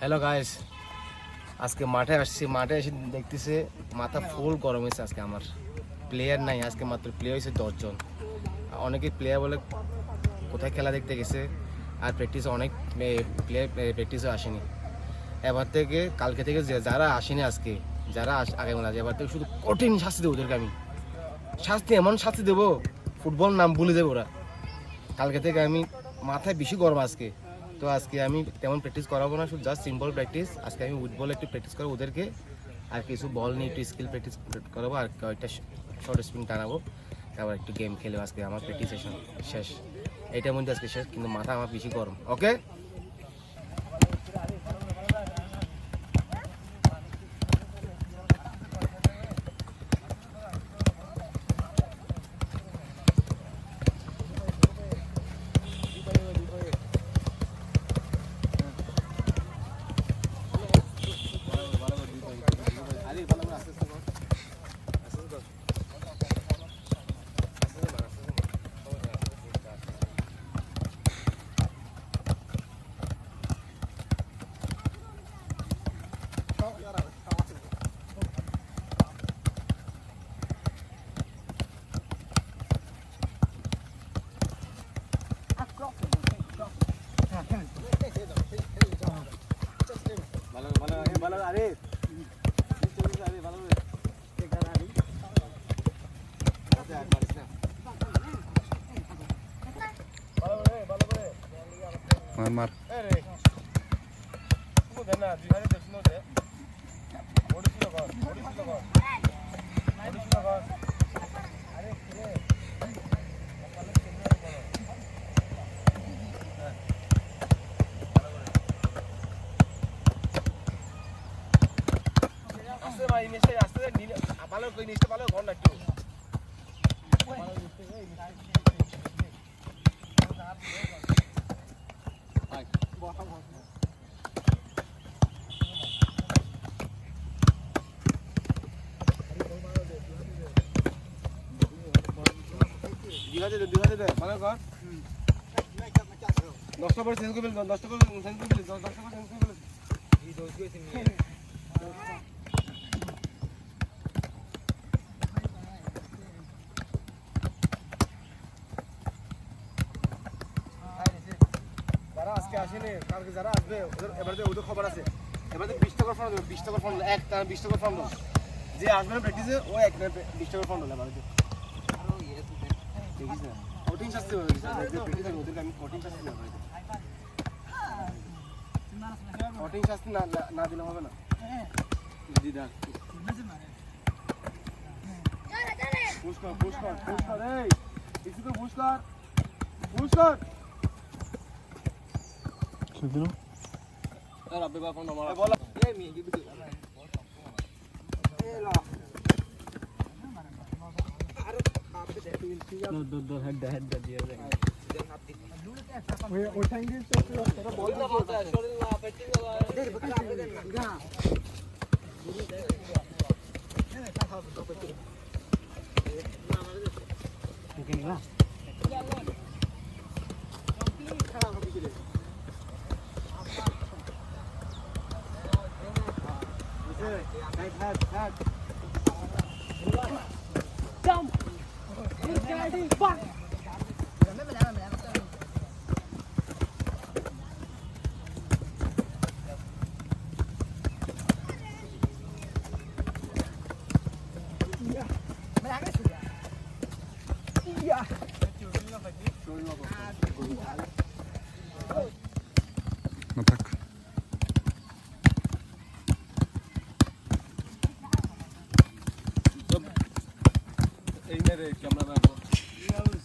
Hello guys আজকে মাঠে আসছি, মাঠে এসে দেখতেছে মাথা ফুল গরম হয়েছে আজকে আমার। প্লেয়ার নাই, আজকে মাত্র প্লেয়ার হয়েছে দশজন। অনেকে প্লেয়ার বলে কোথায় খেলা দেখতে গেছে, আর প্র্যাকটিসে অনেক প্লেয়ার প্র্যাকটিসও আসেনি। এবার থেকে, কালকে থেকে যারা আসেনি আজকে, যারা আগামী আছে এবার থেকে শুধু কঠিন শাস্তি দেবো ওদেরকে আমি। শাস্তি, এমন শাস্তি দেবো, ফুটবল নাম ভুলে দেবো ওরা। কালকে থেকে আমি মাথায় বেশি গরম আজকে। তো আজকে আমি তেমন প্র্যাকটিস করাবো না, শুধু জাস্ট সিম্পল প্র্যাকটিস আজকে আমি উইথবল একটু প্র্যাকটিস করব ওদেরকে, আর কিছু বল নিয়ে একটু স্কিল প্র্যাকটিস করাবো, আর কয়েকটা শর্ট স্পিন টানাবো। তারপর একটু গেম খেলে আজকে আমার প্র্যাকটিস শেষ। এইটার মধ্যে আজকে শেষ, কিন্তু মাথা আমার বেশি গরম ওকে মার। ভালো কই নিচে ভালো ঘর না একটু যারা আজকে আসেনি যারা আসবে, ওদের এবার ওদের খবর আছে, এবার বিশ টাকার ফর্ম দেবে বিশ টাকার ফর্ম এক টাকা বিশ টাকার ফর্ম যে আসবে না প্র্যাকটিসে ও এক বিশ টাকার ফর্ম দেবে দেখিস না কঠিন শাস্তি হবে প্র্যাকটিস হবে ওদেরকে আমি কঠিন শাস্তি দেবো কঠিন শাস্তি না না- না দিলে হবে না দিদা পুশ কর পুশ কর পুশ কর এই কিছু তো পুশ কর পুশ কর সেদিনও বলো दो दो दो हेड हेड कर दिया वो उठाएँगे तो तेरा बॉल ना होता है शोर ना बैटिंग का देख बकरा आपके देख ना नहीं नहीं था था तो निकला না থাক এই নে রে ক্যামেরা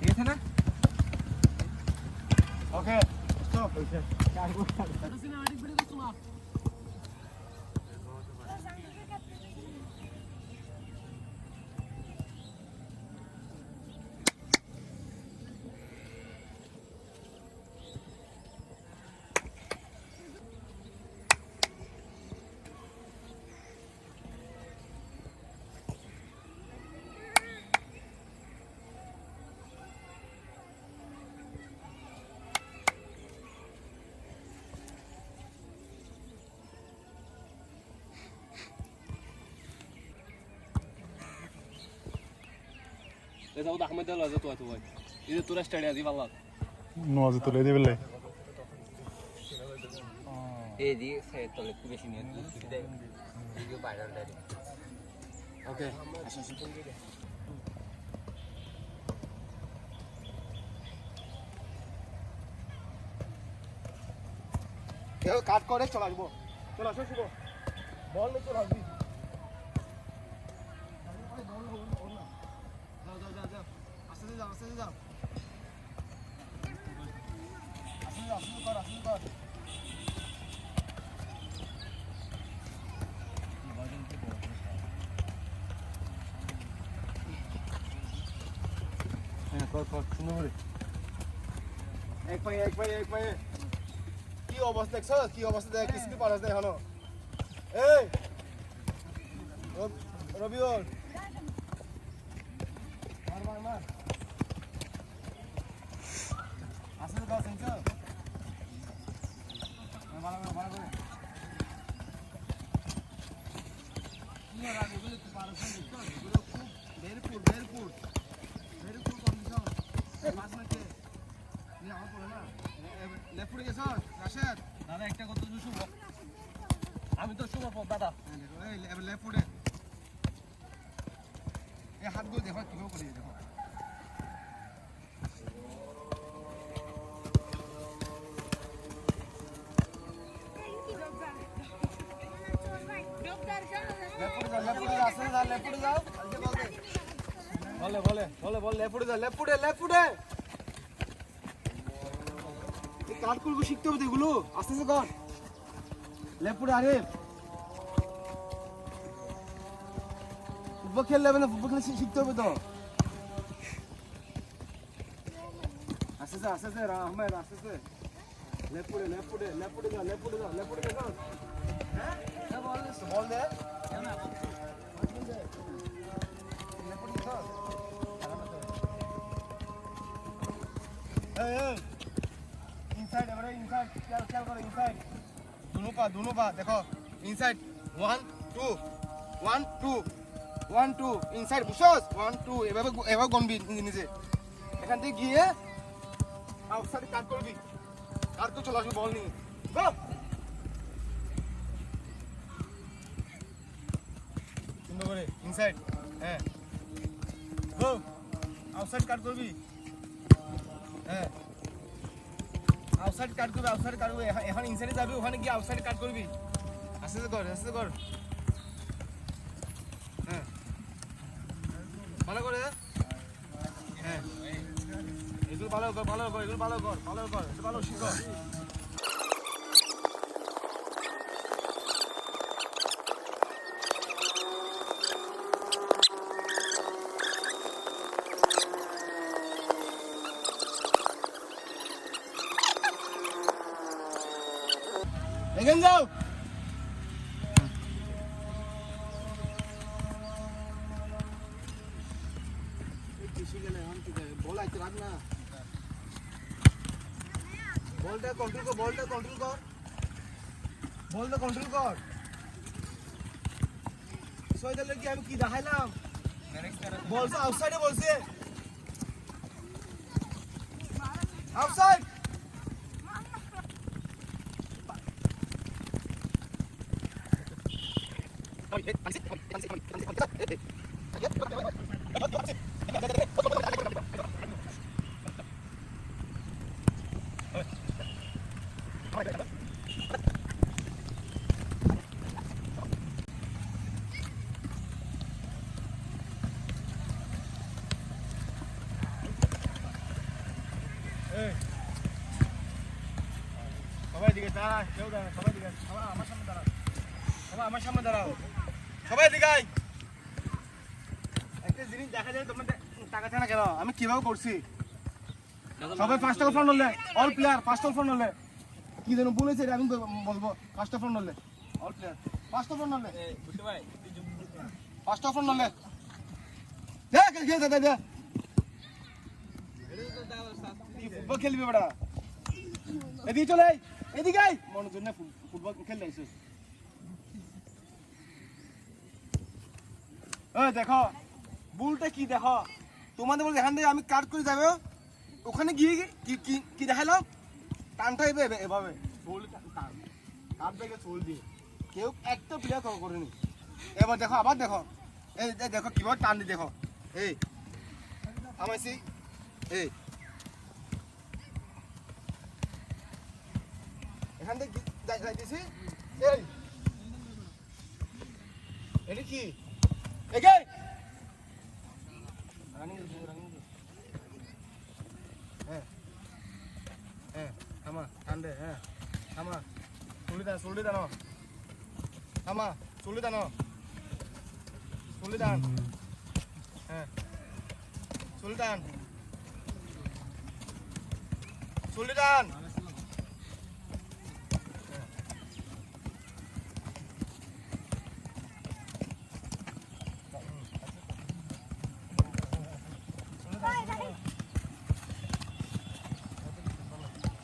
আমরা জয়েন ঠিক আছে না ওকে যাও আহমেদ দাল আছে তো তো ভাই এই যে তোরা স্টাডি আজি ভালো নজে তুলে দিবে লাই এই দিয়ে সে তলে একটু বেশি নিয়ে ভিডিও ভাইরাল দেয় ওকে কেউ কাট করে চলে আসব। চলে আসো শুভ। বল চলে আসবি যাও যাও যাও যাও আস্তে যাও আস্তে যাও আস্তে যাও আস্তে কর আস্তে কর হ্যাঁ কর কর সুন্দর করে এক পায়ে এক পায়ে এক পায়ে কি অবস্থা দেখছ কি অবস্থা দেখ কিস্তি পারাস দেখ এখনও এই রব- রবিউল মার মার মার আসলে দাও শুনছ ভালো করে ভালো করে কি আর আগে এগুলো একটু পারাস না চল এগুলো খুব ভেরিপুর ভেরিপুর ভেরিপুর কন্ডিশন পাঁচ মিনিটে নিয়ে আমার পড়ে না লেফট ফুটে গেছ রাশেদ দাদা একটা কথা তো শুভ আমি তো শুভ দাদা লেফট ফুটে এই হাতগুলো দেখো কীভাবে করে দেখো। বলে বলে বলে বলে, লেফট ফুটে যাও, লেফট ফুটে, লেফট শিখতে হবে এগুলো? আস্তে আস্তে কর। লেফট আরে। ফুটবল খেললে হবে না, ফুটবল খেলে শিখতে হবে তো। আস্তে আস্তে আস্তে আস্তে আহমেদ আস্তে আস্তে। লেফট ফুটে লেফট ফুটে লেফট ফুটে যাও, লেফট যাও লেফট যাও। হ্যাঁ ইনসাইড এবারে ইনসাইড খেয়াল খেয়াল two one two one two inside বুঝছস ওয়ান টু এভাবে এভাবে গনবি নিজে এখান থেকে গিয়ে আউটসাইড কাট করবি কাট করে চলে আসবি বল নিয়ে গো করে ইনসাইড হ্যাঁ। আউটসাইড কাট করবি। হ্যাঁ। আউটসাইড কাট করবি আউটসাইড কাট করবি। এখন- ইনসাইডে যাবি, ওখানে গিয়ে আউটসাইড কাট করবি। আস্তে আস্তে কর আস্তে কর। হ্যাঁ। ভালো করে হ্যাঁ। এগুলো ভালো কর ভালো কর, এগুলো ভালো কর ভালো কর ভালো শিখ। যাও কন্ট্রোল কন্ট্রোল কর কন্ট্রোল কর। কি আমি কি দেখাইলাম? বলছে আউটসাইডে বলছে। Outside Sabay digat na, jauh dah, sabay digat. Sama, sama sama darah. Sama, sama sama darah. সবাই। একটা জিনিস দেখা যায় তোমরা টাকা কেন? আমি কীভাবে করছি? সবাই পাঁচটা ফ্রন্ট হলে অল প্লেয়ার পাঁচটা ফ্রন্ট হলে কি যেন বলেছে আমি বল- বলব পাঁচটা ফ্রন্ট হলে অল প্লেয়ার ফ্রন্ট হলে পাঁচটা ফ্রন্ট হলে দে খেল খেল দে দে ফুটবল খেলবি বেটা। এদিকে চলে এদিকে জন্য ফুটবল খেলতে আইসিস। দেখো বুলটা কি দেখো? তোমাদের বলতে এখান থেকে আমি কাট করে যাবে ওখানে গিয়ে কি- কি কি দেখাল? টানটা এভাবে এভাবে বল কাট ব্যাগে চল দিয়ে। কেউ একটা প্লেয়ার কল করেনি। এবার দেখো আবার দেখো। এই দেখো কীভাবে টান দি দেখো। এই আমার সেই এই। এখান থেকে যাইতেছি এই। এটা কি? এগে রানিং রানিং হ্যাঁ হ্যাঁ থামা ঠান্ডে হ্যাঁ থামা চুলি দান চুলি দানো থামা চুলি দানো চুলি দান হ্যাঁ চুলি দান চুলি দান ক্যামেরাম্যান ওখানে কাদা আছে যে, কামরুল বিজয়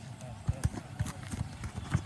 ওখান থেকে ঘুরে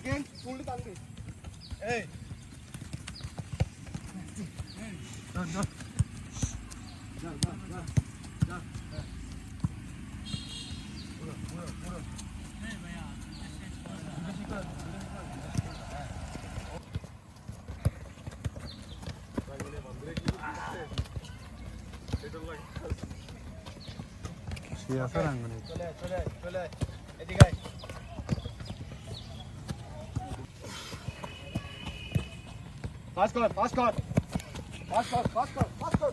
Again, full টান দে। এই। যা, যা। যা, যা, যা, যা, যা। পুরো, পুরো, পুরো। সে আছে রাঙ্গুনি চলে আয়, চলে আয়, চলে আয়। এদিকে আয়। পাস কর পাস কর পাস কর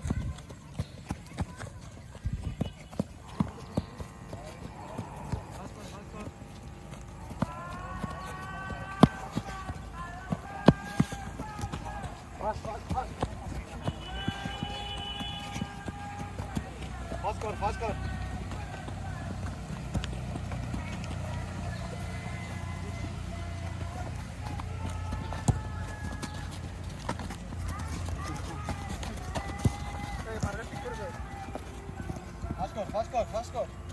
ফাস্ট কর ফাস্ট কর ফাস্ট কর